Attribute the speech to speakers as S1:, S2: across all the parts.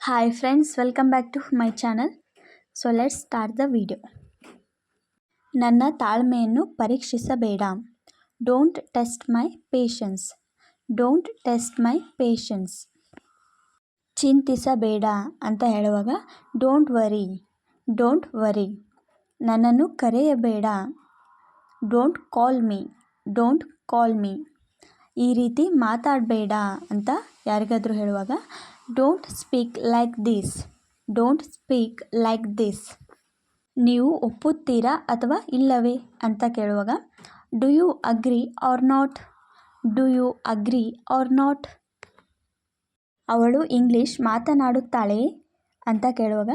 S1: Hi friends welcome back to my channel So let's start the video ನನ್ನ ತಾಳ್ಮೆಯನ್ನು ಪರೀಕ್ಷಿಸಬೇಡ. Don't test my patience don't test my patience ಚಿಂತಿಸಬೇಡ ಅಂತ ಹೇಳುವಾಗ don't worry don't worry ನನ್ನನ್ನು ಕರೆಯಬೇಡ. Don't call me don't call me ಈ ರೀತಿ ಮಾತಾಡಬೇಡ ಅಂತ ಯಾರಿಗಾದರೂ ಹೇಳುವಾಗ don't speak like this don't speak like this ನೀವು ಒಪ್ಪುತ್ತೀರಾ ಅಥವಾ ಇಲ್ಲವೇ ಅಂತ ಕೇಳುವಾಗ do you agree or not do you agree or not ಅವಳು ಇಂಗ್ಲೀಷ್ ಮಾತನಾಡುತ್ತಾಳೆ ಅಂತ ಕೇಳುವಾಗ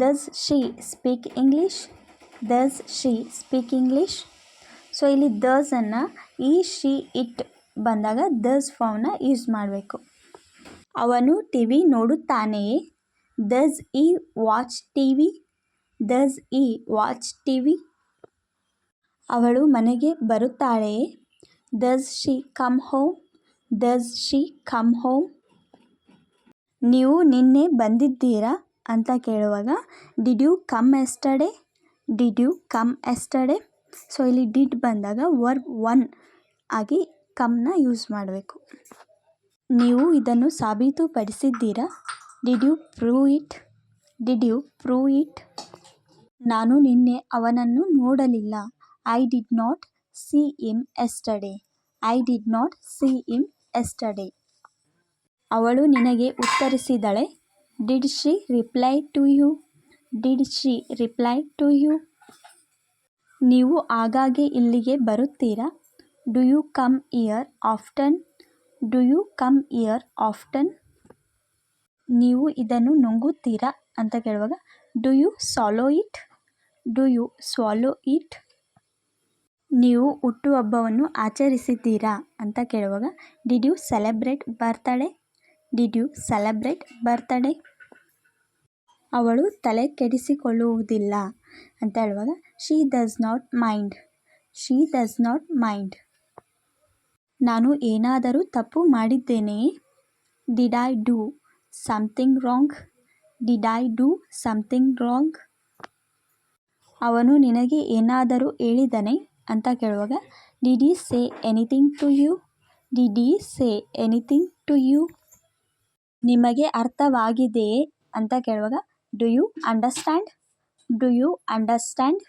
S1: does she speak English does she speak English so ಇಲ್ಲಿ ದಸನ್ನು ಈ ಶಿ ಇಟ್ ಬಂದಾಗ ದಸ್ ಫಾರ್ಮ್ನ ಯೂಸ್ ಮಾಡಬೇಕು. ಅವನು T V ನೋಡುತ್ತಾನೆಯೇ? Does he watch T V does he watch T V ಅವಳು ಮನೆಗೆ ಬರುತ್ತಾಳೆಯೇ? Does she come home does she come home ನೀವು ನಿನ್ನೆ ಬಂದಿದ್ದೀರಾ? ಅಂತ ಕೇಳುವಾಗ did you come yesterday did you come yesterday so ಇಲ್ಲಿ ಡಿಡ್ ಬಂದಾಗ ವರ್ಬ್ ಒನ್ ಆಗಿ ಕಮ್ನ ಯೂಸ್ ಮಾಡಬೇಕು. ನೀವು ಇದನ್ನು ಸಾಬೀತುಪಡಿಸಿದ್ದೀರಾ? Did you prove it did you prove it ನಾನು ನಿನ್ನೆ ಅವನನ್ನು ನೋಡಲಿಲ್ಲ. I did not see him yesterday I did not see him yesterday ಅವಳು ನಿನಗೆ ಉತ್ತರಿಸಿದಳೆ. Did she reply to you did she reply to you ನೀವು ಆಗಾಗ್ಗೆ ಇಲ್ಲಿಗೆ ಬರುತ್ತೀರಾ? Do you come here often do you come here often ನೀವು ಇದನ್ನು ನುಂಗುತ್ತೀರಾ ಅಂತ ಕೇಳುವಾಗ do you swallow it do you swallow it ನೀವು ಹುಟ್ಟುಹಬ್ಬವನ್ನು ಆಚರಿಸಿದ್ದೀರಾ ಅಂತ ಕೇಳುವಾಗ did you celebrate birthday did you celebrate birthday ಅವಳು ತಲೆ ಕೆಡಿಸಿಕೊಳ್ಳುವುದಿಲ್ಲ ಅಂತ ಹೇಳುವಾಗ she does not mind she does not mind ನಾನು ಏನಾದರೂ ತಪ್ಪು ಮಾಡಿದ್ದೇನೆಯೇ did I do something wrong did I do something wrong ಅವನು ನಿನಗೆ ಏನಾದರೂ ಹೇಳಿದ್ದಾನೆ ಅಂತ ಕೇಳುವಾಗ did he say anything to you did he say anything to you ನಿಮಗೆ ಅರ್ಥವಾಗಿದೆಯೇ? ಅಂತ ಕೇಳುವಾಗ do you understand do you understand